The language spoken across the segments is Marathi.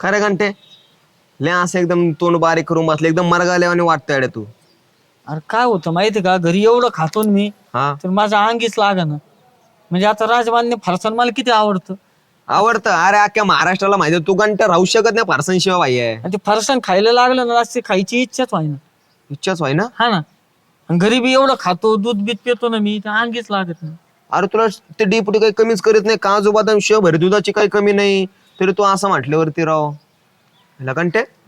खरे घंटे ले असं एकदम तोंड बारीक करून बसले एकदम मरगाल्यावाने वाटतंय अडे तू. अरे काय होतं माहिती का? घरी एवढं खातो ना मी हा. तर माझ्या अंगीच ना म्हणजे आता राजमान्य फरसाण मला किती आवडतं? आवडतं. अरे अख्ख्या महाराष्ट्राला माहिती आहे, तू घंटा राहू शकत नाही फारसन शिवाय भाई आहे. आणि ते फरसाण खायला लागलं ना जास्त खायची इच्छाच व्हाय ना इच्छाच व्हाय ना हा ना. आणि घरी बी एवढं खातो दूध बीत पितो ना मी त्या अंगीच लागत नाही. अरे तुला ते डिपुटी काही कमीच करीत नाही काजू बदाम शिवाय भरी दुधाची काही कमी नाही. तरी तू असं म्हटल्यावरती राव.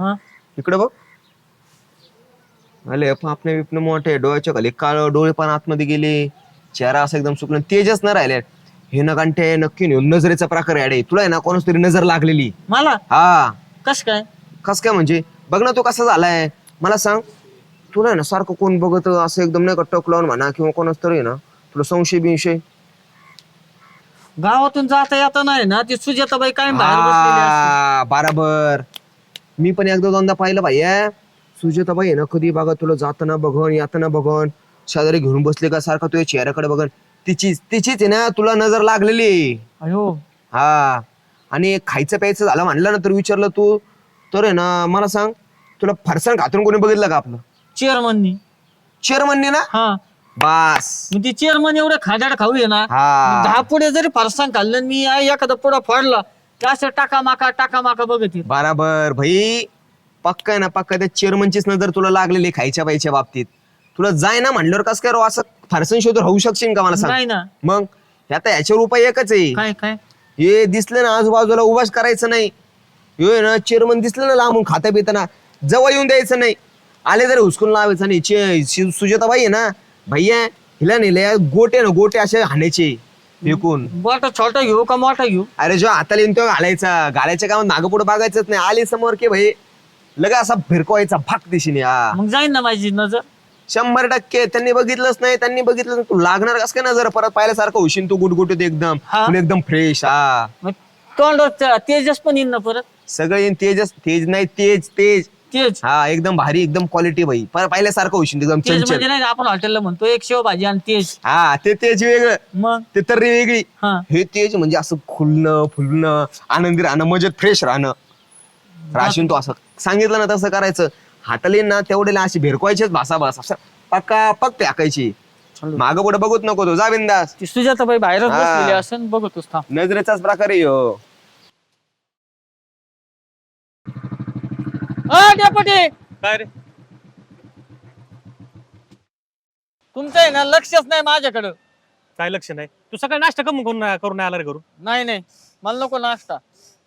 हा. इकडे बघ. अले आपले बिपणे मोठे डोळ्याच्या खाली काळ डोळे पण आतमध्ये गेले. चेहरा असं एकदम सुकलं तेजच न राहिले. हे न घंटे नक्की नाही नजरेचा प्रकार आहे. अडे तुला आहे ना कोणाच तरी नजर लागलेली? मला? हा. कस काय? कस काय म्हणजे? बघ ना तू कसा झालाय. मला सांग. तुला आहे ना सारखं कोण बघत असं एकदम नाही का टक लावून म्हणा किंवा कोणाच तरी आहे ना तुला संशय बिंशय गावातून जाता येता नाही ना. ती सुजाताबाई काय बाहेर बसलेली असते. हा, बराबर. मी पण एकदा दोनदा पाहिलं भाई सुजाताबाई आहे ना कधी बघा तुला जाताना बघन येताना बघन. शेजारी घेऊन बसले का सारखा तुझ्या चेहऱ्याकडे बघन. तिचीच तिचीच आहे ना तुला नजर लागलेली. आहे. अयो. हा. आणि खायचं प्यायचं झालं म्हणलं ना तर विचारलं तू तर आहे ना मला सांग तुला फरसाण खातून कोणी बघितलं का आपलं? चेअरमननी चेअरमनने ना? हा. बास. मग ती चेअरमन एवढं खाजाड खाऊ आहे ना. हा. दहा पुढे जरी फरसाण खाल्लं आणि मी एखादा पुढा फोडला की असं टाका माका टाका माका बघत येत. बराबर. भाई पक्का आहे ना पक्का त्या चेअरमनचीच नजर तुला लागलेली आहे खायच्या पायच्या बाबतीत. तुला जाय ना म्हणल्यावर कसं काय राव असं फारसन शोध राहू शकशील का मला सांग? ना. मग? हे आता याच्यावर उपाय एकच आहे. काय काय? हे दिसलं ना आजूबाजूला उभाच करायचं नाही. आहे ना चेअरमन दिसलं ना लांबून खाता पिताना जवळ येऊन द्यायचं नाही. आले तरी हुसकून लावायचं नाही चे- सुजाताबाई आहे ना भैया हिला नेले गोटे ना गोटे असे हाणायचे फेकून. मोठा छोटा घेऊ का मोठा घेऊ? अरे जो हाताला येऊन तो घालायचा घालायच्या कामात मागं पुढे बघायचंच नाही. आली समोर की भाई लगा असा भिरकवायचा भाक दिशेने हा. मग जाईन ना माझी नजर. शंभर टक्के त्यांनी बघितलंच नाही त्यांनी बघितलं नाही. तू लागणार कस काय नजर? परत पाहिल्यासारखं होशील तू गुटगुटीत एकदम. हा. एकदम फ्रेश हा. मग तोंडावर तेजस पण येईन ना परत? सगळं येईन तेजच तेज नाही तेज तेज. तेज हा एकदम भारी एकदम क्वालिटी भाई पर पाहिल्यासारखं होशील एकदम म्हणजे चंचल. नाही का आपण हॉटेलला म्हणतो एक शेव भाजी आणि तेज हा ते तेज वेगळं. मग? ते तर्री वेगळी. हा. हे तेज म्हणजे असं खुलणं फुलणं आनंदी राहणं मजेत फ्रेश राहणं. राशीन तो असं. सांगितलं ना तसं करायचं. हाताले ना तेवढे अशी भेरकवायचेच भासा भास. असं पक्का पक टाकायची मागं पुढे बघूच नको तो. जा बिंदास. ती सुजाताबाई बाहेरच हा. बसलेली असेल बघतोस थांब. नजरेचाच प्रकार आहे ह्यो. अ डेपुटी. काय रे? तुमचं आहे ना लक्षच नाही माझ्याकडं. काय लक्ष नाही? तू सकाळी नाश्ता कमी करून करून आला रे घरून. नाही नाही. मला नको नाश्ता.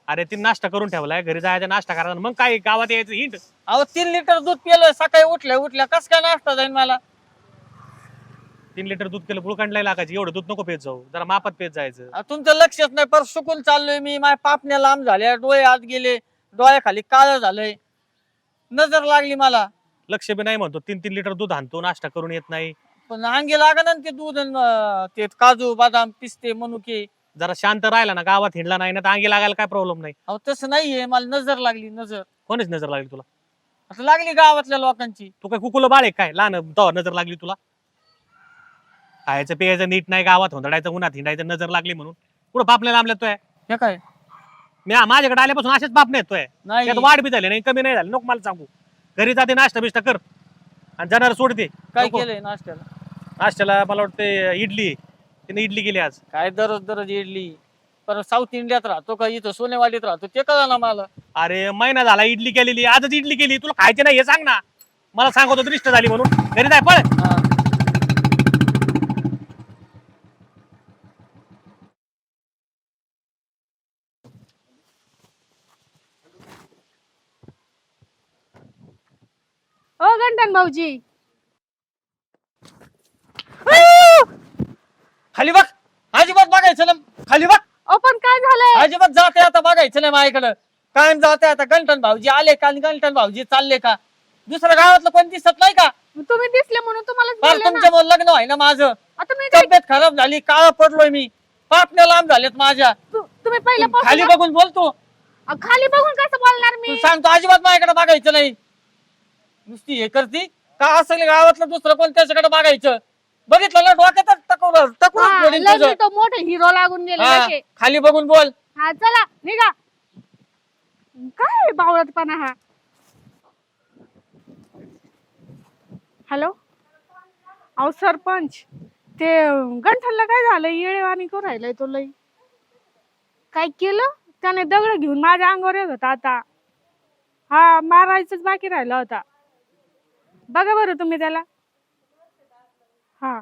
अरे ती नाश्ता करून ठेवलाय घरी जायचा नाश्ता करायचा मग काय गावात यायचं हिंट अहो तीन लिटर दूध पिलं सकाळी उठल्या उठल्या. कस काय नाश्ता जाईन मला? तीन लिटर दूध केलं बुळकांडलाय लागायची. एवढं दूध नको पेत जाऊ. जरा मापात पेत जायचं. अहो, तुमचं लक्षच नाही. पर सुकून चाललोय मी. माझ्या पापण्या लांब झाल्या डोळे आत गेले. डोळ्याखाली काळ झालंय. नजर लागली मला. लक्ष बी नाही म्हणतो. तीन तीन लिटर दूध आणतो नाश्ता करून येत नाही. पण अंगी लागा ना ते दूध अन, अं, ते काजू बदाम पिस्ते मनुके. जरा शांत राहिला ना गावात हिंडला नाही ना तर अंगी लागायला काय प्रॉब्लेम नाही. अहो तसं नाहीये. मला नजर लागली नजर. कोणीच नजर लागली तुला? आता लागली गावातल्या लोकांची. तू काय कुकुला बाळ आहे काय? लहान तो नजर लागली तुला? खायचं प्यायचं नीट नाही गावात होंदडायचं उन्हात हिंडायचं नजर लागली म्हणून. कुठं पापण्या लांबल्या तोय? हे काय? मी माझ्याकडे आल्यापासून असेच पापणे येतोय. नाही. त्यात वाढ बी झाली नाही कमी नाही झाली. नको मला सांगू. घरी जाते नाश्ता बिष्टा कर. आणि जाणार सोडते. काय. केलंय नाश्त्याला? नाश्त्याला मला वाटतं इडली. तिने इडली केली आज. काय दररोज दररोज इडली? परत साऊथ इंडियात राहतो का? इथं सोनेवाडीत राहतो. ते कळा ना मला. अरे महिना झाला इडली केलेली. आजच इडली केली. तुला खायची नाही हे सांग ना. मला सांगत दृष्ट झाली म्हणून. घरी जाय पळ. हा. गंटन भाऊजी. खाली बघ. अजिबात बघायचं ना खाली बघ. ओ पण काय झालंय? अजिबात जाते आता बघायचं नाही माझ्याकडं. कायम जाते आता गंटन भाऊजी. आले का आणि गंटन भाऊजी चालले का? दुसऱ्या गावातलं कोण दिसत नाही का? तुम्ही दिसले म्हणून तुम्हालाच फार बोलले ना. तुमच्या लग्न आहे ना माझं. आता मी काय तब्येत खराब झाली काळा पडलोय मी. पापण्या लांब झालेत माझ्या. तु- तुम्ही पहिलं खाली बघून बोलतो खाली बघून कसं बोलणार तू मी सांगतो अजिबात माझ्याकडे बघायचं नाही. नुसती हे करती? का असेल गावातलं दुसरं कोण त्याच्याकडे बघायचं? बघितलं ना डोक्यात हा, तो मोठे हिरो लागून गेले हा. खाली बघून बोल. हा चला निघा. काय बावळतपणा हा? हॅलो? अहो सरपंच ते गंठनला काय झालं? येळेवाणी करू राहिलाय तो लई. काय केलं? त्याने दगड घेऊन माझ्या अंगावर येत होता आता. हा मारायचंच बाकी राहिला होता. बघा बरं तुम्ही त्याला. हा.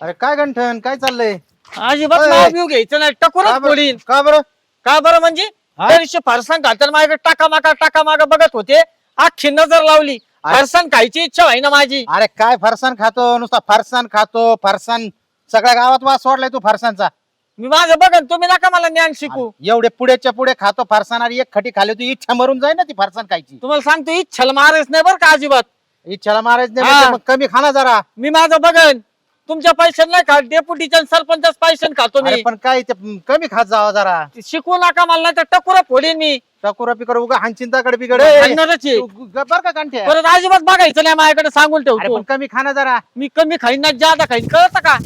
अरे काय गंठन? काय चाललंय? अजिबात ओय. नाव बिव घ्यायचं नाही. का टकोरच बरं? फोडीन का बरं? का बरं म्हणजे? हा? दिवशी फरसाण घालताना माझ्याकडे टाका मागा टाका मागा बघत होते. अख्खी नजर लावली. अरे. फरसाण खायची इच्छा व्हाय ना माझी. अरे काय फरसाण खातो? नुसता फरसाण खातो फरसाण सगळ्या गावात वास सोडलाय तू फरसाणचा मी माझं बघन तुम्ही नका मला ज्ञान शिकू. एवढे पुढेच्या पुढे खातो फरसाण आणि एक खटी खाली तू इच्छा मरून जाय ना ती फरसाण खायची. तुम्हाला सांगतो इच्छाला मारायच नाही बरं का अजिबात? इच्छाला मारायचं नाही हा. म्हणजे मग कमी खाना जरा. मी माझं बघन तुमच्या पैशाने नाही खात डेप्युटीच्या सरपंच पैशाने खातो अरे मी पण काय ते म, कमी खात जावा जरा. शिकवू नका मला नाही तर टकुरा फोडीन मी. टकुरा पिकर उगा हानचिंताकडे बिगड. खाणारच आहे. बर का परत अजिबात बघायचं नाही माझ्याकडे सांगून अरे ठेवतो. पण कमी खाना जरा. मी कमी खाईन ना जादा खाईन कळत का?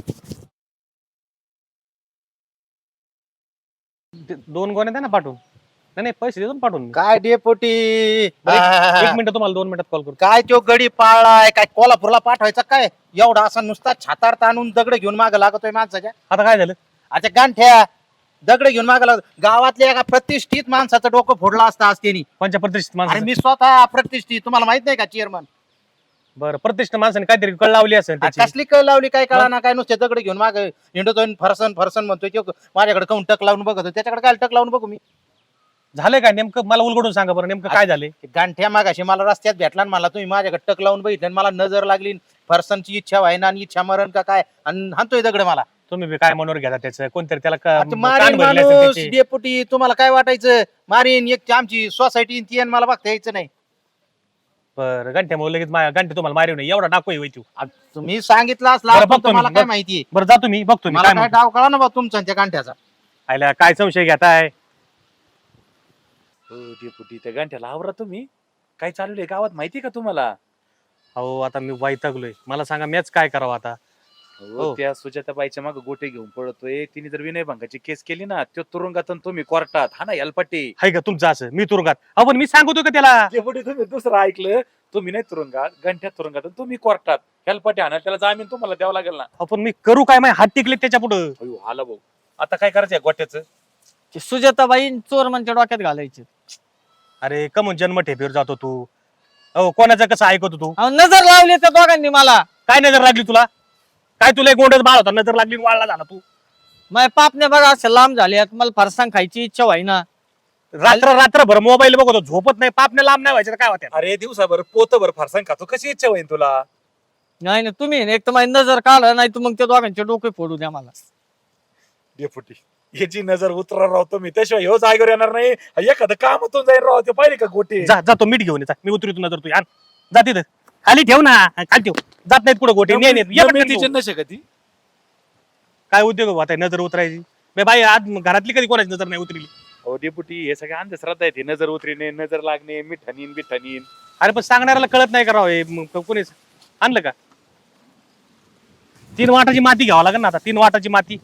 दोन गोण्या द्या ना पाठवून. नाही नाही पैसे देतो ना पाठवून मी. काय डेपोटी? एक- मिनिट तुम्हाला दोन मिनिटात कॉल करतो. काय तो गडी पाळलाय? काय कोल्हापूरला पाठवायचा काय? एवढा असा नुसता छातार ताणून दगड घेऊन माग लागतोय माणसाच्या. आता काय झालं? आता गांठ्या. दगड घेऊन माग लागत गावातल्या एका प्रतिष्ठित माणसाचं डोकं फोडलं असतं आज त्यांनी. प्रतिष्ठित माणसं मी स्वतः प्रतिष्ठित. तुम्हाला माहीत नाही का चेअरमन बरं प्रतिष्ठित माणसाने काहीतरी कळ लावली असेल त्याची. कसली कळ लावली काय कळा ना काय नुसते दगड घेऊन माग हिंडतोय फरसन फरसन म्हणतोय तो माझ्याकडे काऊन टक लावून बघतो त्याच्याकडे काय टक लावून बघू मी. झालंय काय नेमकं? मला उलगडून सांगा बरं नेमकं काय झालंय? गांठ्या मागाशी मला रस्त्यात भेटला आणि मला तुम्ही माझ्याकडे टक लावून बघितलं आणि मला नजर लागली फरसनची इच्छा व्हायना आणि इच्छा मरण का काय? आणि हाणतोय दगड मला. तुम्ही बी काय मनोर घ्या त्याचं? कोणतरी त्याला क- आता कान मारीन भरले असेल माणूस त्याचे. डेपुटी तुम्हाला काय वाटायचं? मारीन एक आमची सोसायटी ती आणि मला बघता यायचं नाही. बरं घंट्यामुळे लगेच मा- घंटे तुम्हाला मारिव नाही एवढा डाकू आ, तुम्ही सांगितलं असला बरं, बघतो मी, तुम्हाला काय. माहिती बरं जातो मी बघतो मी मला काय काय म्हणतो. डाव कळा ना बा तुमचा आणि त्या गांठ्याचा आयला काय संशय घेताय? हो डेपुटी त्या गांठ्याला आवरा तुम्ही. काय चालू आहे गावात माहिती का तुम्हाला? अहो आता मी वैतागलोय मला सांगा मीच काय करावं आता? हो. हो. त्या सुजाताबाईच्या मागे गोटे घेऊन पडतोय तिने जर विनयभंगाची केस केली ना तो तुरुंगात तुम्ही कोर्टात. हा ना यलपट्टी. हाय का तुमचं असं. मी तुरुंगात. अहो पण मी सांगतो का त्याला? डेपुटी तुम्ही दुसरं ऐकलं. तुम्ही नाही तुरुंगात गंठ्यात तुरुंगात तुम्ही कोर्टात. हेलपट्टी आणा त्याला जामीन तुम्हाला द्यावा लागेल ना. अहो, पण मी करू काय? माहिती हात टिकले त्याच्या पुढं. अयो आला भाऊ. आता काय करायचं गोट्याचं? ते सुजाताबाई चोर म्हणजे डोक्यात घालायचे. अरे कमून जन्म ठेपीवर जातो तू? अहो कोणाचं कसं ऐकतो तू? अहो, नजर लावली त्या दोघांनी मला. काय नजर लागली तुला? काय तुला एक गोंडच बाळ होता? नजर लागली वाळला झाला तू. माझ्या पापने बघा असं लांब झाले मला फरसाण खायची इच्छा व्हायना. रात्र रात्रभर मोबाईल बघतो झोपत नाही पापने लांब नाही व्हायचं तर काय होत्या? अरे दिवसाभर पोतभर फारसांग खातो कशी इच्छा होईल तुला? नाही ना तुम्ही ना, एक तर माझी नजर काढा नाही तर मग त्या दोघांचे डोके फोडू द्या मला. डेपुटी याची नजर उतरा राव तुम्ही त्याशिवाय ह्यो जागेवर येणार नाही. एखादं कामातून जाईल राव ते पाहिजे का गोटे? जा जातो मीठ घेऊन ये, जा. मी उतरतो नजर तू आण. जा तिथं. खाली ठेव ना. खाली ठेव. जात नाहीत पुढे गोटे. ने, ने, ये पटकन तिची घेऊन. नशे का ती. काय उद्योग आता नजर उतरायची. बे बाई आज घरातली कधी कोणाची नजर नाही उतरली? हो डेपुटी हे सगळे अंधश्रद्धा आहे नजर उतरीने नजर लागणे मिठानीन बिठानीन. अरे पण सांगणाऱ्याला कळत नाही करावं हे? मग कोणी आणलं का? तीन वाटाची माती घ्यावं लागेल ना आता. तीन वाटाची माती.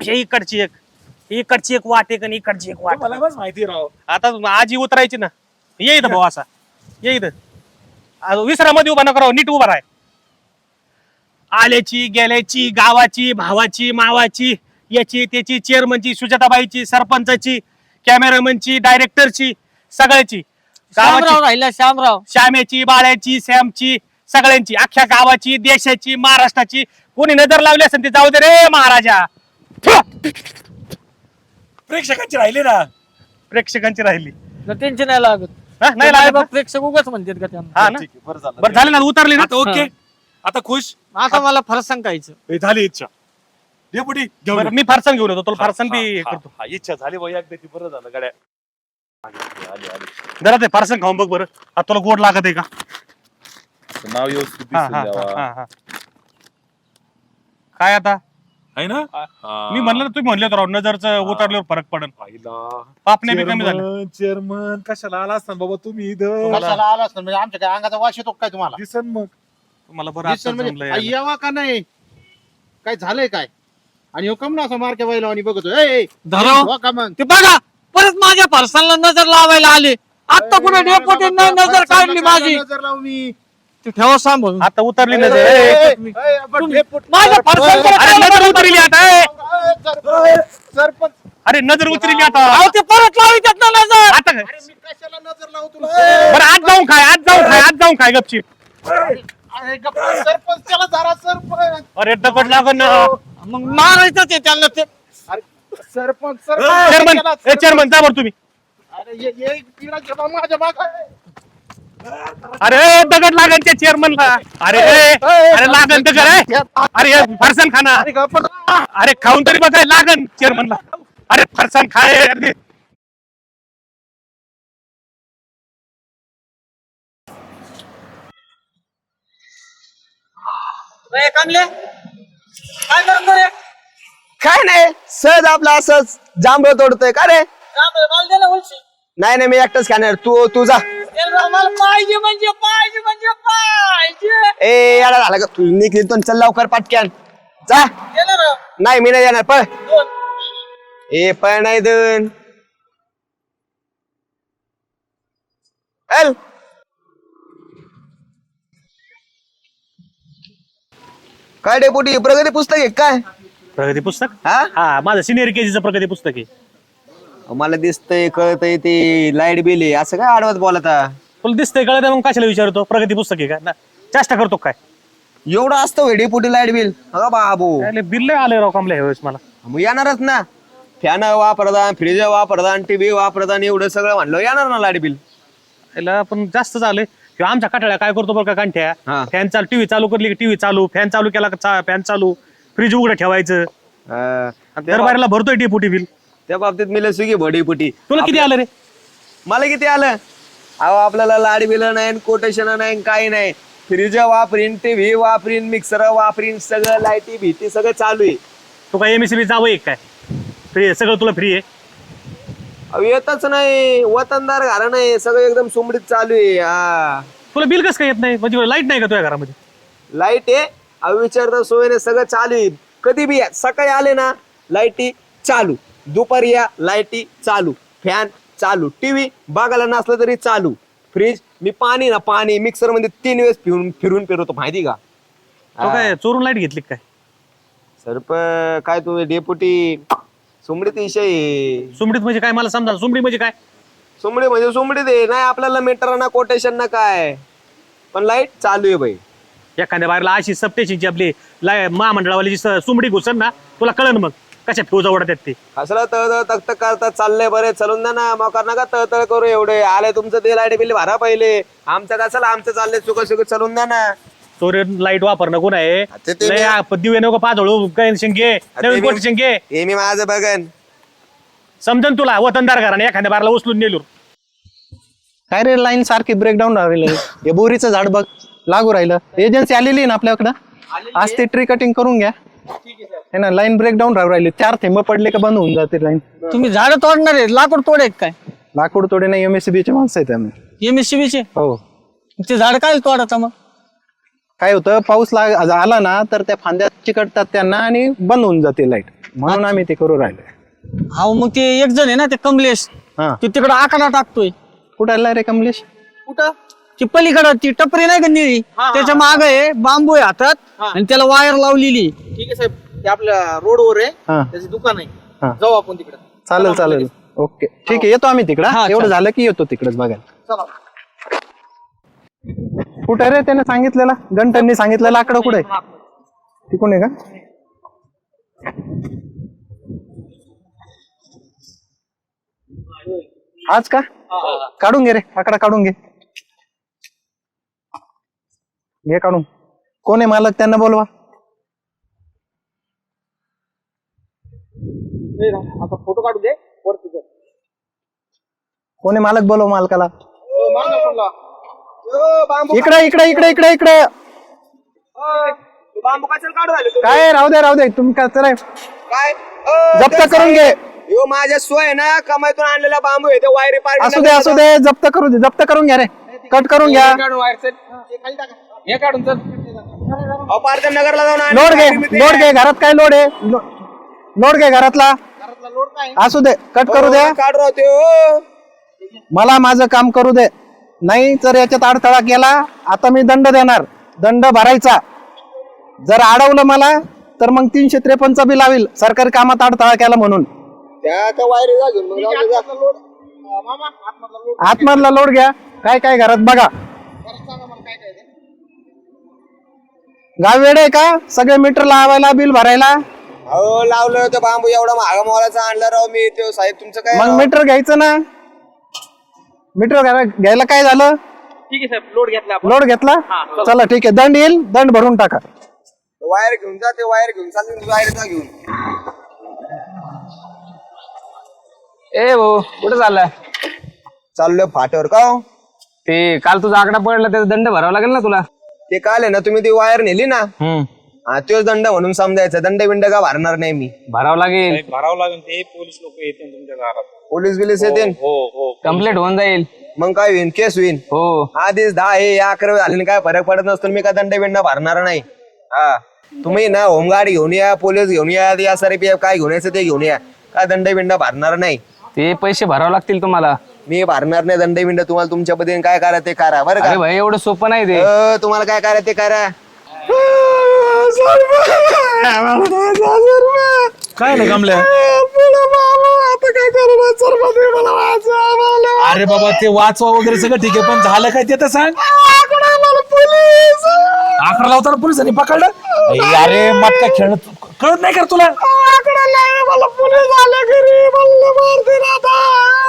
हे इकडची एक. इकडची एक वाट एक आणि इकडची एक वाट. मला बस माहिती राव. आता आजी उतरायची ना. ये इथं भाऊ असा. ये इथं. विसरामध्ये उभा नका राहू, नीट उभा राह. आल्याची गेल्याची गावाची भावाची मावाची याची त्याची चेअरमनची सुजाताबाईची सरपंचाची कॅमेरामनची डायरेक्टरची सगळ्याची. गावाची श्यामराव राहिला श्यामराव. श्यामेची बाळ्याची सॅमची सगळ्यांची अख्ख्या गावाची देशाची महाराष्ट्राची. कोणी नजर लावली असेल ते जाऊ दे रे महाराजा. प्रेक्षकांची राहिली ना. प्रेक्षकांची राहिली. त्यांची नाही लागत. हा, नाही नाही लागत? प्रेक्षक उगाच म्हणतात का त्यांना? हा ना? ठीक आहे, बरं झालं. बरं झालं ना उतरली ना? आता ओके. आता खुश? आता मला फरसाण खायचं. हे झाली इच्छा. डेपुटी घेऊन बरं ये. मी फारसन घेऊन येतो तुला फारसन बी हा, करतो. हा, इच्छा झाली ती बरं झालं गाड्या. आली, आली, आली. जरा ते फारसन खाऊन बघ बरं. आता तुला गोड लागत आहे का? नाव व्यवस्थित हा, दिसून हा, द्यावा. हा, हा. काय आता? आहे ना? मी म्हणलं ना तुम्ही म्हणले तर नजरचं उतरल्यावर फरक पडन. पाहिला. पापणे बी कमी झालं चेअरमन कशाला आला असता बाबा तुम्ही इथं? कशाला आला असतं म्हणजे आमच्या काय अंगाचा वास येतो काय तुम्हाला? दिसन मग. मला बरं आता दिसन म्हणजे यायला. यावा का नाही? काय झालंय काय? आणि हो कम ना असं मारक्या बाईला आणि बघतो ए, ए, धराव. हो का मग? ते बघा परत माझ्या फारसाला नजर लावायला आले. आता कुणा डेपोटींना नजर काढली माझी. नजर लावू मी. ते ठेवा सांभाळून आता उतरली ए, नजर माझ्या अरे उतरली आता ए. सरपंच. अरे नजर उतरली आता. अहो ते परत लावितात ना नजर. आता काय? अरे मी कशाला नजर लावू तुला? ए, बरं आज जाऊन खाय आज जाऊन खाय आज जाऊन खाय गपचीप. अरे गप्प, सरपंच त्याला जरा सरपंच. अरे दगड लागन ना. मग मारायचं ते त्यांना ते. अरे सरपंच सरपंच चेअरमन ए चेअरमन जा बरं तुम्ही. अरे ये ये माझ्या मागं. आहे. अरे दगड लागन त्या चेअरमनला अरे अरे लागन दगड आहे अरे फरसान खाना अरे खाऊन तरी बघाय लागन चेअरमनला अरे फरसान खाय अरे. कमले काय करतो रे? काय नाही सहज आपला असंच जांभळ तोडतोय. का रे? माल दे ना उलशी नाही नाही मी एकटाच खाणार. तू तू जा. मला पाहिजे म्हणजे पाहिजे म्हणजे पाहिजे. ए याला झाला का तू चल लवकर पाटक्यान जा. नाही मी नाही येणार. पळ. दोन. ए पळ नाही दोन. चल. काय डेपुटी प्रगती पुस्तक आहे काय? प्रगती पुस्तक? हा? हा माझं सिनियर केजीचं प्रगती पुस्तक आहे. मला दिसतंय कळतंय ते लाइट बिल आहे. असं काय आडवत बोलता तुला दिसतंय कळत मग कशाला विचारतो? प्रगती पुस्तक आहे का? ना चेष्टा करतो काय? एवढं असतं होय डेपुटी लाइट बिल? अगं बाबू. बिल लय आलंय राव कमल्या ह्यावेळेस मला. मग येणारच ना. फॅन वापरदान फ्रीज वापरदान टीव्ही वापरदान एवढं सगळं म्हणलं येणार ना लाइट बिल? याला पण जास्त झालंय किंवा आमच्या कटाळ्या काय करतो बरं का कांठ्या हा. फॅन चालू टीव्ही चालू करली की टीव्ही चालू फॅन चालू केला का फॅन चालू फ्रीज उघडं ठेवायचं. अं, त्या दरबारीला भरतोय डेपुटी बिल. त्या बाबतीत मी लय सुगी डेपुटी तुला किती आलं रे? मला किती आलं? अहो आपल्याला लाड बिल नाही कोटेशन नाही काही नाही. फ्रीज वापरीन टीव्ही वापरीन मिक्सर वापरीन सगळं लाईटी भीती सगळं चालू आहे. तू काय एमएसबी जावं एक काय? फ्री सगळं तुला फ्री आहे. अहो येतच नाही वतनदार घरा नाही सगळं एकदम सुमडीत चालू आहे हा. तुला बिल कसं काय येत नाही? म्हणजे लाइट नाही का तुझ्या घरामध्ये? लाइट आहे अहो विचारता सोयीने सगळं चालू आहे. कधी बी या सकाळी आले ना लाईटी चालू. दुपारी या लाईटी चालू फॅन चालू टीव्ही बघायला नसलं तरी चालू. फ्रीज मी पाणी ना पाणी मिक्सरमध्ये तीन वेळेस फिरून फिरून फिरवतो माहिती का? तो काय चोरून लाइट घेतली का काय? सरप काय तुम्ही डेपुटी सुमडीत विषय. सुमडीत म्हणजे काय मला समजा सुमडी म्हणजे काय? सुमडी म्हणजे सुमडीत आहे नाही आपल्याला मीटर ना कोटेशन ना काय? पण लाइट चालू आहे बाई. एखाद्या बाहेरला अशी सप्टेशनची आपली लाय महामंडळावाली जी स- सुमडी घुसन ना तुला कळन मग. कशा फ्यूज आवडतात ते? असलं तळ तक तक करतात चाललंय बरे. चलून द्या ना. मग नका तळतळ करू एवढे. आले तुमचं ते लाइट बिल भरा पहिले. आमचं कसं आमचं चाललंय सुख सुख चलून द्या ना. चोरी लाइट वापरणं कोण आहे? ते- ते लय मी- आप- दिवे नको पाच हळू कनेक्शन घे नवीन मी- हे मी माझं बघन. समजन तुला वतनदार घराने एखाद्या बारला उचलून नेलो काय रे लाईन सारखी ब्रेकडाऊन राहिली? हे बोरीचं झाड बघ. लागू राहिलं. एजन्सी आलेली आहे ना आपल्याकडं? आज ते ट्री कटिंग करून घ्या. हे ना लाईन ब्रेकडाऊन राहू राहिली. चार थेंब पडले का बंद होऊन जाते लाईन तुम्ही झाड तोडणार आहे लाकूड तोडे काय? लाकूड तोडे नाही एमएससीबी चे माणसं आहेत आम्ही. एमएससीबीचे हो. ते झाड काय तोडायचं मग? काय होतं पाऊस लाग आला ना तर त्या फांद्या चिकटतात त्यांना आणि बंद होऊन जाते लाइट म्हणून आम्ही ते करू राहिले. हा मग ते एक जण आहे ना ते कमलेश. हा. ते तिकडं आकडा टाकतोय. कुठं आलाय रे कमलेश? कुठं? ती पलीकडं ती टपरी नाही का निळी? त्याच्या माग आहे बांबू आहे हातात आणि त्याला वायर लावलेली. ठीक आहे साहेब ते आपल्या रोडवर आहे. हा. त्याचे दुकान आहे. हा. जाऊ आपण तिकडे. चालेल चालेल. ओके. ठीक आहे येतो आम्ही तिकडं. हा, एवढं चालेल. झालं की येतो तिकडच बघायला. चला. कुठे रे त्याने सांगितलेला? गंटननी सांगितलेलं आकडं कुठे तिकून आहे का? आज का? काढून घे रे. आकडा काढून घे. घे काढून. कोण आहे मालक? त्यांना बोलवा. आता फोटो काढू दे वरती कर. कोण आहे मालक? बोलव मालकाला. हो, फोनला. इकडे इकडे इकडे इकडे इकडे. बांबू कशाला काढू राहिले तुम्ही? काय राहू दे राहू दे. तुम्ही काय चला. काय? अ, जप्त ते करून घे. यो माझ्या सोय ना कमाईतून आणलेला बांबू आहे ते वायरी पार असू दे असू दे. जप्त करू दे जप्त करून घ्या रे. कट करून घ्या. हे वायर. हे खाली टाका. हे काढून चल. अहो नगरला जाऊन लोड घे. लोड घे घरात काय लोड आहे? लो- लोड घे घरातला. असू दे कट करू द्या. हो, काढ राव ते हो. मला माझं काम करू दे. नाही तर याच्यात अडथळा केला आता मी दंड देणार. दंड भरायचा. जर अडवलं मला तर मग तीनशे त्रेपन्नचा बी लावील. सरकारी कामात अडथळा केला म्हणून. त्या आता वायरी जा घेऊन मग जाऊ दे जा. आतमधला लोड घ्या. काय काय घरात बघा. गाव वेळ आहे का? सगळे मीटर लावायला बिल भरायला? अहो लावलं होतं बांबू एवढा महागा मोलाचा आणला राव मी. ते साहेब तुमचं काय मग राव? मीटर घ्यायचं ना? मीटर घ्यायला काय झालं? ठीक आहे साहेब. लोड घेतला लोड घेतला? चला ठीक आहे. दंड येईल दंड भरून टाका. वायर घेऊन जा ते वायर घेऊन चालते वायर जा घेऊन. ए भाऊ कुठं चाललाय? चाललोय फाट्यावर का हो? ते काल तुझा आकडा पडला त्याचा दंड भरावा लागेल ना तुला? ते काल आहे ना तुम्ही ती वायर नेली ना. हम्म. हा तोच दंड म्हणून समजायचा. दंड बिंड का भरणार नाही मी? भरावं लागेल. भरावं लागेल. ते पोलीस लोक येतील तुमच्या घरात. पोलीस बिलीस येते हो हो कंप्लीट होऊन जाईल. मग काय होईन? केस होईन? हो. आधीच दहा हे या अकरा झाले आणि काय फरक पडत नसतो मी का दंड बिंड भरणार नाही? हा. तुम्ही ना होमगार्ड घेऊन या पोलीस घेऊन या या सारे काय घेऊन यायचं ते घेऊन या. काय दंड बिंड भरणार नाही? ते पैसे भरावे लागतील तुम्हाला. मी भरणार नाही दंड बिंड तुम्हाला तुमच्या पद्धतीने काय करा ते करा बरं अरे का भाई एवढं सोपं नाही ते. अ, तुम्हाला काय करा ते करा. काय ना कमल्या अरे बाबा ते वाचवा वगैरे सगळं ठीक आहे पण झालं काय ते तर सांग. आकडा लावताना पोलिसांनी पकडलं? अय, अरे मटका खेळणं तू- कळत नाही का रे तुला?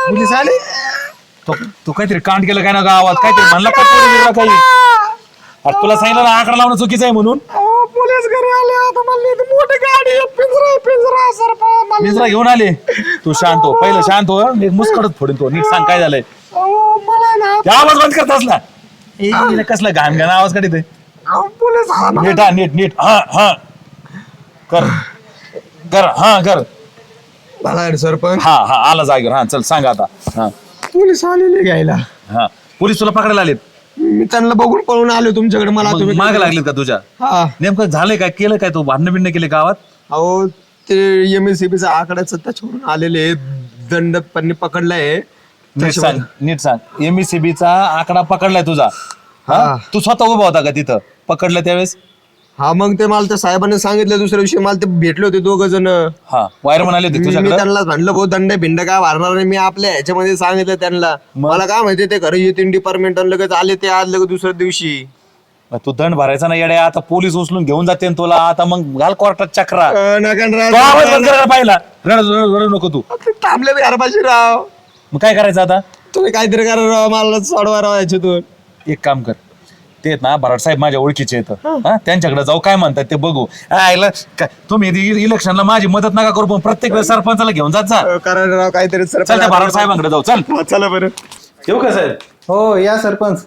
पोलीस आले तो तू काहीतरी कांड केलं काय ना गावात? काहीतरी म्हणलं काही? अरे तुला सांगितलं ना आकडा लावणं चुकीचं आहे म्हणून. पोलीस घरी आले आता मला मोठी गाडी पिंजरा पिंजरा सर. मित्रा घेऊन आले. तू शांत हो पहिलं शांत हो मी मुस्कडत फोडून तो. नीट सांग काय झालंय. मला ना ते आवाज बंद करत असला. ए, कसला घाण घाण आवाज काढित पोलीस नीट हा नीट नीट हा हा. कर कर हा कर. मला सरपंच. हा हा आला जागेवर. हा चल सांग आता. हा. पोलीस आलेले घ्यायला. हा. पोलीस तुला पकडायला आलेत? मी त्यांना बघून पळून आलो तुमच्याकडे. मला तुम्ही माग लागलेत का तुझ्या? हा. नेमकं झालंय काय? केलं काय तू? भांडण बिंड केले गावात? अहो ते एम एस चा आकड्याचं त्याच्यावरून आलेले. दंड पण पकडलाय. नीट सांग नीट सांग. एमईसीबी चा आकडा पकडलाय तुझा. हा? हा. तू स्वतः उभा होता का तिथं? पकडलं त्यावेळेस? हा मग ते मला त्या साहेबांनी सांगितलं दुसऱ्या दिवशी मला ते भेटले होते दोघ जण. हा वायरमन आले होते मी तुझ्याकडे? त्यांना म्हणलं भाऊ दंड भिंड काय भरणार नाही. मी आपल्या ह्याच्यामध्ये सांगितलं त्यांना. मला काय माहिती ते घरी येतील डिपार्टमेंट लगेच आले ते आज लगेच दुसऱ्या दिवशी. तू दंड भरायचा ना येड्या. आता पोलीस उचलून घेऊन जाते न तुला. आता मग घाल कोर्टात चक्रा. अं, नका ना तो आवाज राव. बंद करायला पाहिला. रड रड- रडू नको तू. थांबले मी घरापाशी राव मग काय करायचं आता? तुम्ही काहीतरी करा राव मला सोडवा राव याच्यातून. एक काम कर. ते आहेत ना बराड साहेब माझ्या ओळखीचे आहेत. हा. त्यांच्याकडे जाऊ काय म्हणतात ते बघू. आयला काय तुम्ही इथे इलेक्शनला माझी मदत नका करू पण प्रत्येक वेळेस सरपंचाला घेऊन जात जा. करा राव काहीतरी चल त्या बराड साहेबांकडे जाऊ चल. चला बरं. येऊ का साहेब? हो या सरपंच.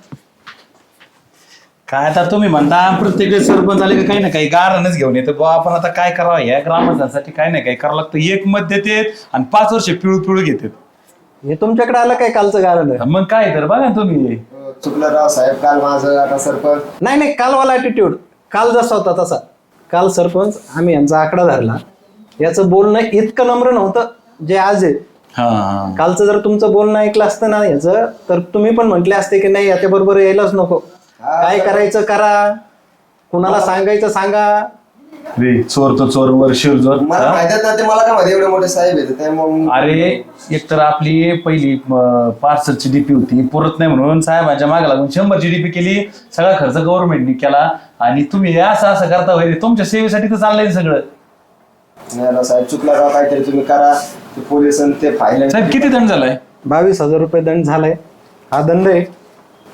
काय आता तुम्ही म्हणता प्रत्येक वेळेस सरपंच आले का काही ना काही गारणच घेऊन येतो. बुवा आपण आता काय करावं? या ग्रामस्थांसाठी काय नाही काय करावं लागतं. एक मत देते आणि पाच वर्ष पिळू पिळू घेते हे तुमच्याकडे आलं काय कालचं कारण आहे मग काय तर बघा ना तुम्ही. चुकलं राव साहेब काल माझं आता सरपंच. नाही नाही कालवाला ॲटिट्यूड काल जसा होता तसा. काल सरपंच आम्ही यांचा आकडा धरला. याचं बोलणं इतकं नम्र नव्हतं जे आज आहे. हा हा. कालचं जर तुमचं बोलणं ऐकलं असतं ना याचं तर तुम्ही पण म्हटले असते की नाही याच्या बरोबर यायलाच नको. काय करायचं करा. कुणाला सांगायचं सांगा. रे चोर तो चोर वर शिर जोर. मला माहिती ना ते मला काय माहिती एवढे मोठे साहेब आहेत? ते मग अरे एक तर आपली पहिली पार्सलची डीपी होती पुरत नाही म्हणून साहेबांच्या मागे लागून शंभरची डीपी केली सगळा खर्च गव्हर्नमेंटने केला आणि तुम्ही असं असं करता होय तुमच्या सेवेसाठी तर चाललंय सगळं. नाही राव साहेब चुकला राव काहीतरी तुम्ही करा ते पोलीस आणि ते फाईल साहेब किती दंड झालाय? बावीस हजार रुपये दंड झालाय. हा दंड आहे.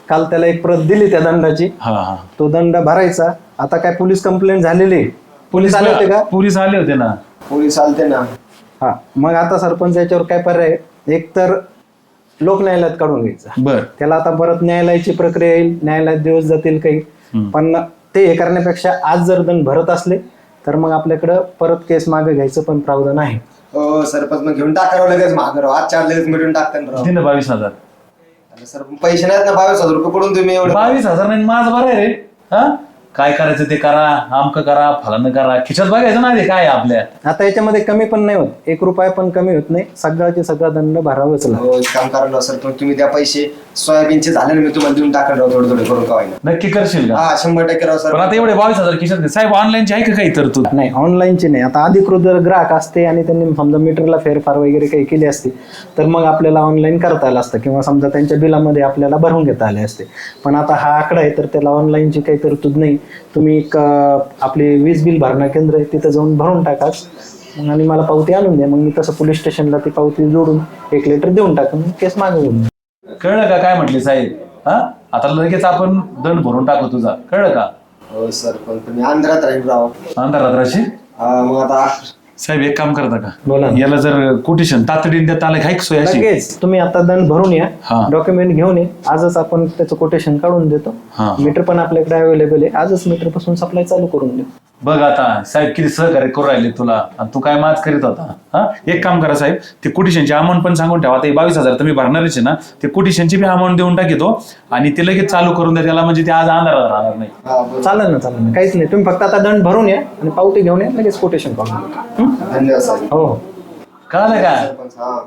काल त्याला एक प्रत दिली त्या दंडाची. हा हा. तो दंड भरायचा. आता काय पोलीस कंप्लेंट झालेली आहे. पोलीस आले होते का? पोलीस आले होते ना. पोलीस आलते ना. हा मग आता सरपंच याच्यावर काय पर्याय? एक तर लोक न्यायालयात काढून घ्यायचा. बर. त्याला आता परत न्यायालयाची प्रक्रिया येईल न्यायालयात दिवस जातील काही. पण ते हे करण्यापेक्षा आज जर दंड भरत असले तर मग आपल्याकडं परत केस मागे घ्यायचं पण प्रावधान आहे. हो सरपंच मग घेऊन टाका राव लगेच माग राव. आज चार लगेच मिटून टाकतात राव. ना बावीस हजार. अरे सर पैसे नाहीत ना बावीस हजार रुपये पडून तुम्ही एवढं. बावीस हजार नाही माझं बरं आहे रे. हा? काय करायचं ते करा आमकं करा फलानं करा. खिशात बघायचं ना आधी काय आहे आपल्या. आता याच्यामध्ये कमी पण नाही होत. एक रुपया पण कमी होत नाही. सगळ्याचे सगळा दंड भरावाच लागतो हो, काम करा ना सर पण तुम्ही त्या पैसे. सोयाबीनचे झाले ना मी तुम्हाला देऊन टाकणार राव थोडे थोडे करून का होईना नक्की करशील का? हा शंभर टक्के राव सर. पण आता एवढे बावीस हजार खिशात साहेब ऑनलाईनची आहे का काही तर तू? नाही ऑनलाईनचे नाही. आता अधिकृत जर ग्राहक असते आणि त्यांनी समजा मीटरला फेरफार वगैरे काही केली असती तर मग आपल्याला ऑनलाईन करता आलं असतं. किंवा समजा त्यांच्या बिलामध्ये आपल्याला भरून घेता आले असते. पण आता हा आकडा आहे तर त्याला ऑनलाईनची काही तरतूद नाही. तुम्ही एक आपले वीज बिल भरणा केंद्र आहे तिथं जाऊन भरून टाका. मग आणि मला पावती आणून द्या. मग मी तसं पोलीस स्टेशनला ती पावती जोडून एक लेटर देऊन टाकून केस मागे घेऊन. कळलं का काय म्हटले साहेब? हा? आता लगेच आपण दंड भरून टाकू तुझा. कळलं का? हो सर पण तुम्ही अंधारात राहील राव. अंधारात राशी हा मग आता साहेब एक काम करता का बोला ना. याला जर कोटेशन तातडीने देता आलं काय सोय अशी लगेच तुम्ही आता दंड भरून या हा. डॉक्युमेंट घेऊन ये आजच आपण त्याचं कोटेशन काढून देतो हा. मीटर पण आपल्याकडे अवेलेबल आहे आजच मीटरपासून सप्लाय चालू करून देऊ बघ आता साहेब किती सहकार्य करू राहिले तुला. आणि तू काय माच करीत होता? हा? एक काम करा साहेब ते कोटिशनची अमाऊंट पण सांगून ठेवा. ते बावीस हजार तुम्ही भरणारच आहे ना ते कोटिशनची बी अमाऊंट देऊन टाकितो आणि ते लगेच चालू करून द्या. त्याला म्हणजे ते आज अंधारात राहणार नाही. हा. चालेल ना चालेल ना. काहीच नाही. तुम्ही फक्त आता दंड भरून या आणि पावती घेऊन या लगेच कोटेशन. हं? धन्यवाद सर हो. हो कळलं का? हा.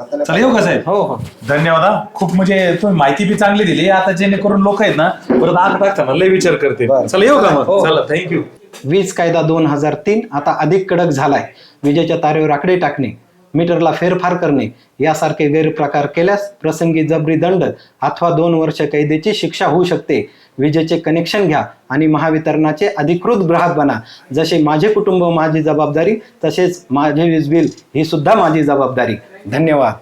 आता नाही चला येऊ का साहेब? हो हो. धन्यवाद हा. खूप म्हणजे तुम्ही माहिती बी चांगली दिली. आता जेणेकरून लोक आहेत ना परत आग टाकताना लय विचार करते चला येऊ का मग? हो. चला थँक्यू वीज कायदा दोन हजार तीन आता अधिक कडक झालाय. विजेच्या तारेवर आकडे टाकणे मीटरला फेरफार करणे यासारखे गैरप्रकार केल्यास प्रसंगी जबरी दंड अथवा दोन वर्ष कैदेची शिक्षा होऊ शकते. विजेचे कनेक्शन घ्या आणि महावितरणाचे अधिकृत ग्राहक बना. जसे माझे कुटुंब माझी जबाबदारी तसेच माझे वीज बिल ही सुद्धा माझी जबाबदारी. धन्यवाद.